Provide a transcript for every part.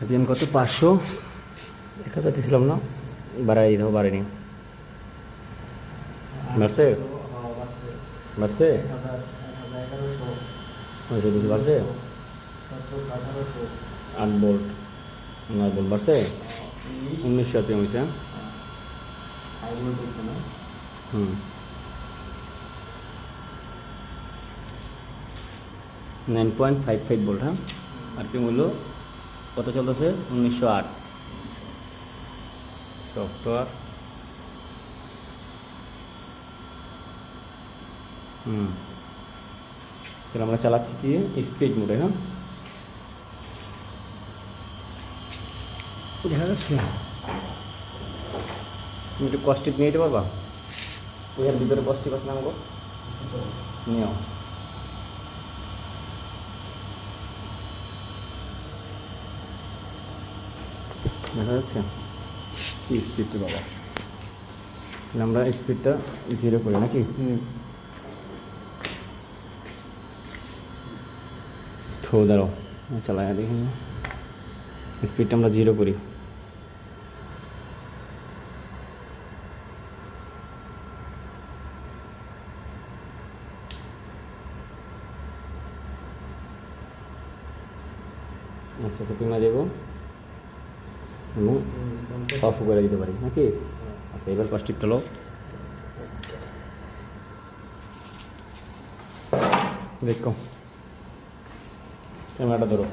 RPM কত? পাঁচশো। এক হাজার দিয়েছিলাম না? বাড়াই দাও বাড়াইনি। বাড়ছে? বাড়ছে? হয়েছে বেশি বাড়ছে? আট বোল্ট নয় বোল্ট বাড়ছে? উনিশশো আরপিএম হয়েছে হুম। Nine point five five volt হ্যাঁ? আরপিএম হলো কত চলতেছে? উনিশশো আট। সফটওয়্যার হুম। তাহলে আমরা চালাচ্ছি কি? স্পিড মোডে হ্যাঁ? দেখা যাচ্ছে। তুমি একটু কষ্টিক নিয়ে যেতে পারবা? ওই আর ভিতরে কষ্টিক আছে না আমাকে? নিও। দেখা যাচ্ছে? কি স্পিডটা বাবা? আমরা স্পিডটা জিরো করি নাকি? থো দাঁড়ো চালাই দেখি স্পিডটা আমরা জিরো করি। আস্তে আস্তে কমে যাব এবং অফ করে দিতে পারি নাকি? আচ্ছা এবার প্লাস্টিকটা লো দেখো ক্যামেরাটা ধরো।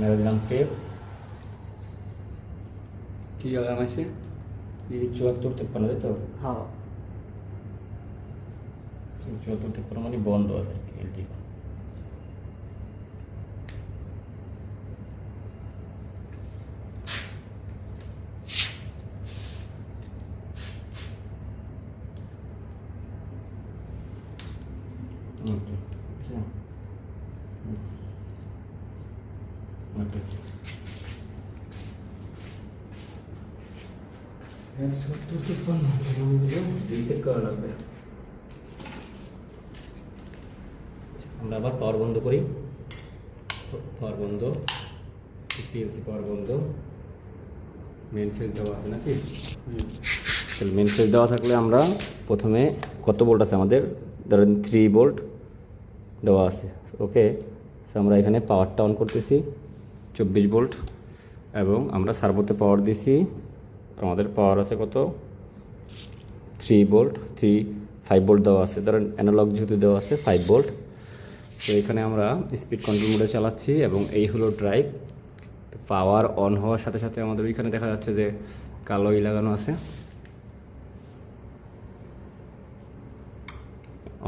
মেরে দিলাম টেপ। কি জায়গা আছে চুয়াত্তর তেপ্পান্ন তাই তো? হ্যাঁ। চুয়াত্তর তেপ্পান্ন মানে বন্ধ আছে আর কি এলটি ওকে ওকে সত্তর তিপ্পান্ন রিসেট করা লাগবে আমরা আবার পাওয়ার বন্ধ করি। পাওয়ার বন্ধ পিএলসি পাওয়ার বন্ধ। মেন ফেজ দেওয়া আছে নাকি? তাহলে মেন ফেজ দেওয়া থাকলে আমরা প্রথমে কত বোল্ট আছে আমাদের? ধরেন থ্রি বোল্ট দেওয়া আছে। ওকে তো আমরা এখানে পাওয়ারটা অন করতেছি, চব্বিশ বোল্ট এবং আমরা সার্ভোতে পাওয়ার দিছি, আমাদের পাওয়ার আছে কত? Three volt three five volt দেওয়া আছে। ধরেন অ্যানালগ যেহেতু দেওয়া আছে ফাইভ ভোল্ট তো এখানে আমরা স্পিড কন্ট্রোল মোডে চালাচ্ছি এবং এই হলো ড্রাইভ তো পাওয়ার অন হওয়ার সাথে সাথে আমাদের ওইখানে দেখা যাচ্ছে যে কালোই লাগানো আছে।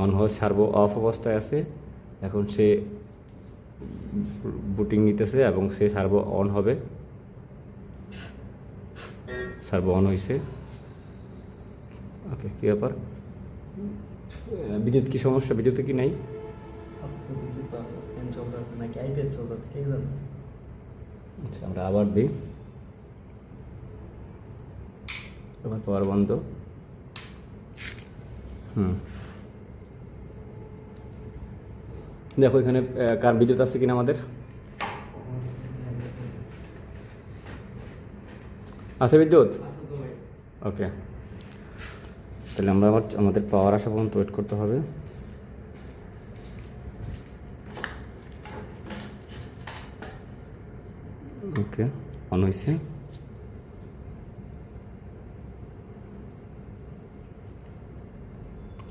অন হওয়া সার্ভো অফ অবস্থায় আছে। এখন সে বুটিং নিতেছে এবং সে সার্ভো অন হবে। সার্ভো অন হয়েছে ওকে কী ব্যাপার? বিদ্যুৎ কি সমস্যা? বিদ্যুতে কি নাই? আইপিএল চলতেছে কে জানে আচ্ছা আমরা আবার দিই। এবার পাওয়ার বন্ধ। হুম। দেখো এখানে কার বিদ্যুৎ আছে কিনা আমাদের? আছে বিদ্যুৎ? ওকে। তাহলে আমরা আবার আমাদের পাওয়ার আসা পর্যন্ত ওয়েট করতে হবে। ওকে অন হয়েছে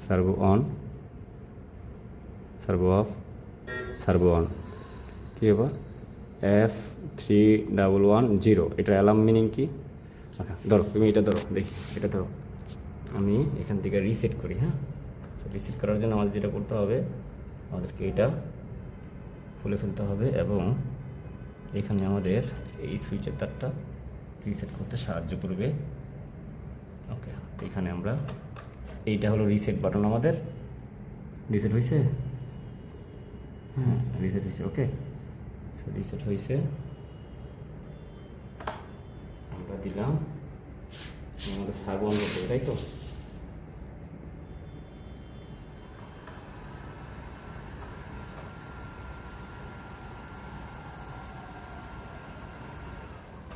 servo on servo off servo on কী এবার F three double one zero এটা অ্যালার্ম মিনিং কি? আচ্ছা ধরো, তুমি এটা ধরো, দেখি, এটা ধরো। আমি এখান থেকে রিসেট করি হ্যাঁ? রিসেট করার জন্য আমাদের যেটা করতে হবে, আমাদেরকে এটা খুলে ফেলতে হবে এবং এখানে আমাদের এই সুইচের তারটা রিসেট করতে সাহায্য করবে। ওকে এখানে আমরা এইটা হলো রিসেট বাটন আমাদের। রিসেট হয়েছে হ্যাঁ রিসেট হয়েছে ওকে রিসেট হয়েছে আমরা দিলাম। আমাদের অন তাই তো?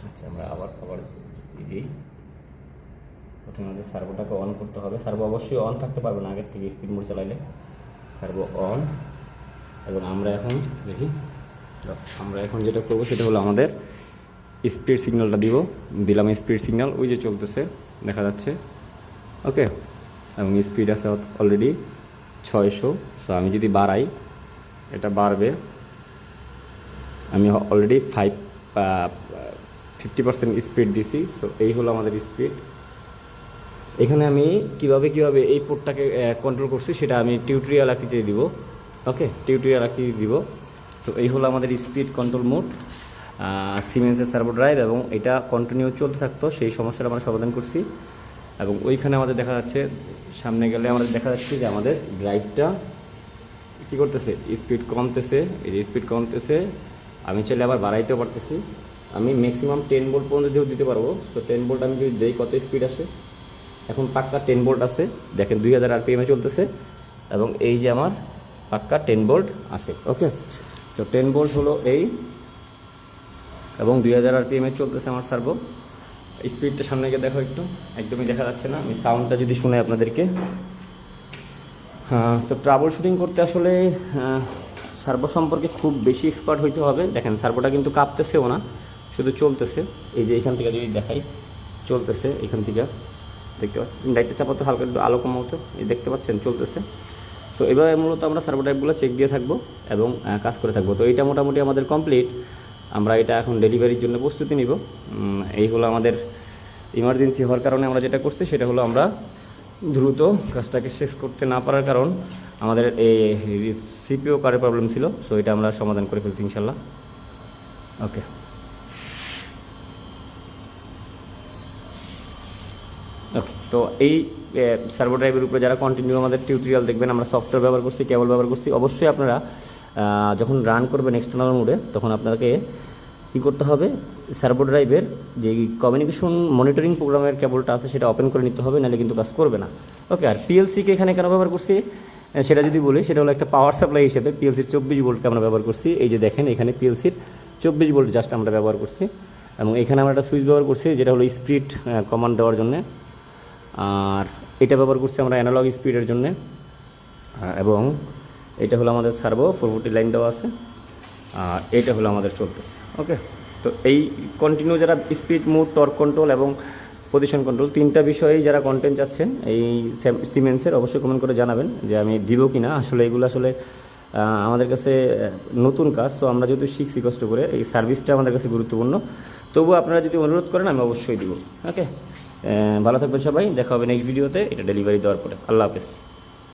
আচ্ছা আমরা আবার আবার দিই। প্রথমে আমাদের সার্ভোটাকে অন করতে হবে। সার্ভো অবশ্যই অন থাকতে পারবে না, আগের থেকে স্পিড মোড চালাইলে। সার্ভো অন এবং আমরা এখন দেখি আমরা এখন যেটা করব সেটা হলো আমাদের স্পিড সিগন্যালটা দিব। দিলাম স্পিড সিগন্যাল ওই যে চলতেছে, দেখা যাচ্ছে। ওকে, এবং স্পিড আছে অলরেডি ছয়শো। সো আমি যদি বাড়াই, এটা বাড়বে। আমি already five fifty percent speed দিছি সো এই হলো আমাদের স্পিড এখানে আমি কীভাবে কীভাবে এই পোর্টটাকে কন্ট্রোল করছি সেটা আমি টিউটোরিয়াল আঁকিতে দিব। ওকে টিউটোরিয়াল আঁকি দিব। সো এই হলো আমাদের স্পিড কন্ট্রোল মোড সিমেন্সের সার্ভো ড্রাইভ এবং এটা কন্টিনিউ চলতে থাকতো, সেই সমস্যাটা আমরা সমাধান করছি। এবং ওইখানে আমাদের দেখা যাচ্ছে, সামনে গেলে আমাদের দেখা যাচ্ছে যে আমাদের ড্রাইভটা কী করতেছে? স্পিড কমতেছে, এই যে স্পিড কমতেছে, আমি চাইলে আবার বাড়াইতেও পারতেছি। আমি ম্যাক্সিমাম টেন বোল্ট পর্যন্ত যেহেতু দিতে পারব সো টেন বোল্ট আমি যদি দেই, কত স্পিড আসে? এখন পাক্কা টেন বোল্ট আছে, দেখেন দুই হাজার আরপিএমে চলতেছে, এবং এই যে আমার পাক্কা টেন বোল্ট আছে ওকে সো টেন বোল্ট হলো এই, এবং দুই হাজার আরপিএমে চলতেছে আমার সার্ভো স্পিডটা সামনে গিয়ে দেখো একটু, একদমই দেখা যাচ্ছে না, আমি সাউন্ডটা যদি শুনে আপনাদেরকে। হ্যাঁ তো ট্রাবল শুটিং করতে আসলে সার্ভো সম্পর্কে খুব বেশি এক্সপার্ট হইতে হবে। দেখেন সার্ভোটা কিন্তু কাঁপতেছেও না। শুধু চলতেছে, এই যে এখান থেকে যদি দেখাই, চলতেছে এখান থেকে, দেখতে পাচ্ছেন? লাইটটা চাপাতে হালকা একটু আলো কমাতে, এই দেখতে পাচ্ছেন, চলতেছে। সো এবার মূলত আমরা সার্ভো টাইপগুলো চেক দিয়ে থাকব এবং কাজ করে থাকব। তো এটা মোটামুটি আমাদের কমপ্লিট আমরা এটা এখন ডেলিভারির জন্য প্রস্তুতি নিব। এই হলো আমাদের ইমার্জেন্সি হওয়ার কারণে আমরা যেটা করছি, সেটা হলো আমরা দ্রুত কাজটাকে শেষ করতে না পারার কারণ আমাদের এই সিপিও কার্ডের প্রবলেম ছিল। সো এটা আমরা সমাধান করে ফেলছি ইনশাল্লাহ ওকে তো এই সার্ভো ড্রাইভের উপরে যারা কন্টিনিউ আমাদের টিউটোরিয়াল দেখবেন, আমরা সফটওয়্যার ব্যবহার করছি কেবল ব্যবহার করছি, অবশ্যই আপনারা যখন রান করবেন এক্সটার্নাল মোডে তখন আপনাকে কী করতে হবে? সার্ভো ড্রাইভের যে কমিউনিকেশন মনিটরিং প্রোগ্রামের কেবলটা আছে, সেটা ওপেন করে নিতে হবে, নাহলে কিন্তু কাজ করবে না। ওকে আর পিএলসিকে এখানে কেন ব্যবহার করছি? সেটা যদি বলি, সেটা হলো একটা পাওয়ার সাপ্লাই হিসেবে পিএলসির চব্বিশ ভোল্টকে আমরা ব্যবহার করছি। এই যে দেখেন, এখানে পিএলসির চব্বিশ ভোল্ট জাস্ট আমরা ব্যবহার করছি। এবং এখানে আমরা একটা সুইচ ব্যবহার করছি, যেটা হলো স্পিড কমান্ড দেওয়ার জন্য। আর এটা ব্যবহার করছি আমরা অ্যানালগ স্পিডের জন্য। এবং এটা হলো আমাদের সার্ভো ফোর ফোর্টি লাইন দেওয়া আছে। আর এটা হলো আমাদের চলতেছে। ওকে তো এই কন্টিনিউ যারা স্পিড মুড টর্ক কন্ট্রোল এবং পজিশন কন্ট্রোল তিনটা বিষয়েই যারা কন্টেন্ট চাচ্ছেন, এই সিমেন্সের অবশ্যই কমেন্ট করে জানাবেন যে আমি দিব কি না আসলে এগুলো আসলে আমাদের কাছে নতুন কাজ। তো আমরা যেহেতু শিখছি কষ্ট করে, এই সার্ভিসটা আমাদের কাছে গুরুত্বপূর্ণ। তবুও আপনারা যদি অনুরোধ করেন, আমি অবশ্যই দিব। ওকে ভালো থাকবেন সবাই দেখা হবে নেক্সট ভিডিওতে এটা ডেলিভারি দেওয়ার পরে। আল্লাহ হাফেজ।